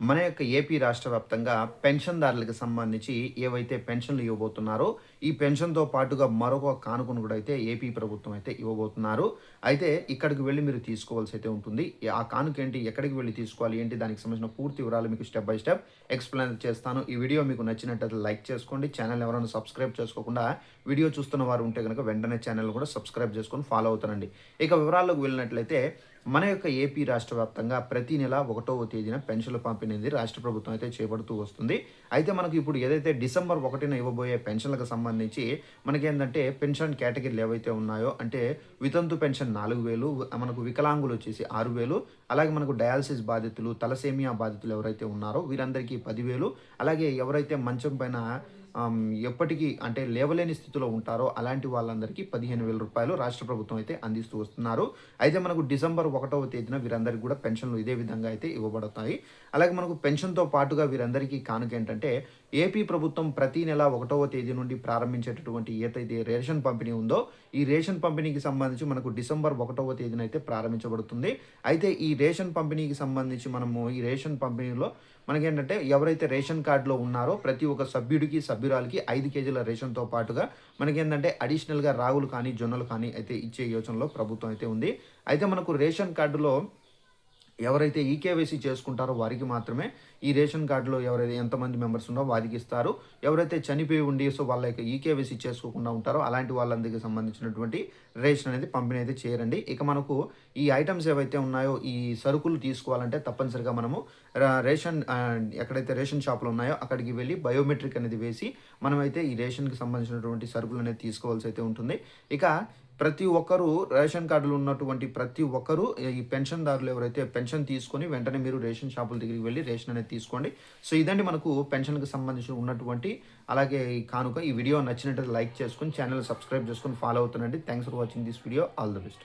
మన యొక్క ఏపీ రాష్ట్ర వ్యాప్తంగా పెన్షన్దారులకు సంబంధించి ఏవైతే పెన్షన్లు ఇవ్వబోతున్నారో ఈ పెన్షన్తో పాటుగా మరొక కానుకను కూడా అయితే ఏపీ ప్రభుత్వం అయితే ఇవ్వబోతున్నారు. అయితే ఇక్కడికి వెళ్ళి మీరు తీసుకోవాల్సి అయితే ఉంటుంది. ఆ కానుక ఏంటి ఎక్కడికి వెళ్ళి తీసుకోవాలి ఏంటి దానికి సంబంధించిన పూర్తి వివరాలు మీకు స్టెప్ బై స్టెప్ ఎక్స్ప్లెయిన్ చేస్తాను. ఈ వీడియో మీకు నచ్చినట్లయితే లైక్ చేసుకోండి. ఛానల్ ఎవరైనా సబ్స్క్రైబ్ చేసుకోకుండా వీడియో చూస్తున్న వారు ఉంటే కనుక వెంటనే ఛానల్ కూడా సబ్స్క్రైబ్ చేసుకొని ఫాలో అవుతానండి ఇక వివరాల్లోకి వెళ్ళినట్లయితే మన యొక్క ఏపీ రాష్ట్ర వ్యాప్తంగా ప్రతి నెల ఒకటవ తేదీన పెన్షన్లు పంపిణీ అనేది రాష్ట్ర ప్రభుత్వం అయితే చేపడుతూ వస్తుంది. అయితే మనకు ఇప్పుడు ఏదైతే డిసెంబర్ ఒకటిన ఇవ్వబోయే పెన్షన్లకు సంబంధించి మనకేంటంటే పెన్షన్ కేటగిరీలు ఏవైతే ఉన్నాయో అంటే వితంతు పెన్షన్ నాలుగు వేలు మనకు వికలాంగులు వచ్చేసి ఆరు వేలు అలాగే మనకు డయాలసిస్ బాధితులు తలసేమియా బాధితులు ఎవరైతే ఉన్నారో వీరందరికీ పదివేలు అలాగే ఎవరైతే మంచం పైన ఎప్పటికీ అంటే లేవలేని స్థితిలో ఉంటారో అలాంటి వాళ్ళందరికీ పదిహేను వేల రూపాయలు రాష్ట్ర ప్రభుత్వం అయితే అందిస్తూ వస్తున్నారు. అయితే మనకు డిసెంబర్ ఒకటవ తేదీన వీరందరికీ కూడా పెన్షన్లు ఇదే విధంగా అయితే ఇవ్వబడతాయి. అలాగే మనకు పెన్షన్తో పాటుగా వీరందరికీ కానుక ఏంటంటే ఏపీ ప్రభుత్వం ప్రతి నెల ఒకటవ తేదీ నుండి ప్రారంభించేటటువంటి ఏదైతే రేషన్ పంపిణీ ఉందో ఈ రేషన్ పంపిణీకి సంబంధించి మనకు డిసెంబర్ ఒకటవ తేదీన అయితే ప్రారంభించబడుతుంది. అయితే ఈ రేషన్ పంపిణీకి సంబంధించి మనము ఈ రేషన్ పంపిణీలో మనకేంటంటే ఎవరైతే రేషన్ కార్డులో ఉన్నారో ప్రతి ఒక్క సభ్యుడికి సభ్యురాలకి ఐదు కేజీల రేషన్తో పాటుగా మనకేంటంటే అడిషనల్గా రాగులు కానీ జొన్నలు కానీ అయితే ఇచ్చే యోచనలో ప్రభుత్వం అయితే ఉంది. అయితే మనకు రేషన్ కార్డులో ఎవరైతే ఈకేవైసీ చేసుకుంటారో వారికి మాత్రమే ఈ రేషన్ కార్డులో ఎవరైతే ఎంతమంది మెంబర్స్ ఉన్నారో వారికి ఇస్తారు. ఎవరైతే చనిపోయి ఉండి సో వాళ్ళ యొక్క ఈకేవైసీ చేసుకోకుండా ఉంటారో అలాంటి వాళ్ళందరికీ సంబంధించినటువంటి రేషన్ అనేది పంపిణీ అయితే చేయరండి ఇక మనకు ఈ ఐటమ్స్ ఏవైతే ఉన్నాయో ఈ సరుకులు తీసుకోవాలంటే తప్పనిసరిగా మనము రేషన్ ఎక్కడైతే రేషన్ షాపులు ఉన్నాయో అక్కడికి వెళ్ళి బయోమెట్రిక్ అనేది వేసి మనమైతే ఈ రేషన్కి సంబంధించినటువంటి సరుకులు అనేది తీసుకోవాల్సి అయితే ఉంటుంది. ఇక ప్రతి ఒక్కరూ రేషన్ కార్డులు ఉన్నటువంటి ప్రతి ఒక్కరూ ఈ పెన్షన్దారులు ఎవరైతే పెన్షన్ తీసుకొని వెంటనే మీరు రేషన్ షాపుల దగ్గరికి వెళ్ళి రేషన్ అనేది తీసుకోండి. సో ఇదండి మనకు పెన్షన్కి సంబంధించి ఉన్నటువంటి అలాగే ఈ కానుక. ఈ వీడియో నచ్చినట్టు లైక్ చేసుకొని ఛానల్ సబ్స్క్రైబ్ చేసుకొని ఫాలో అవుతానండి thanks for watching this video. All the best.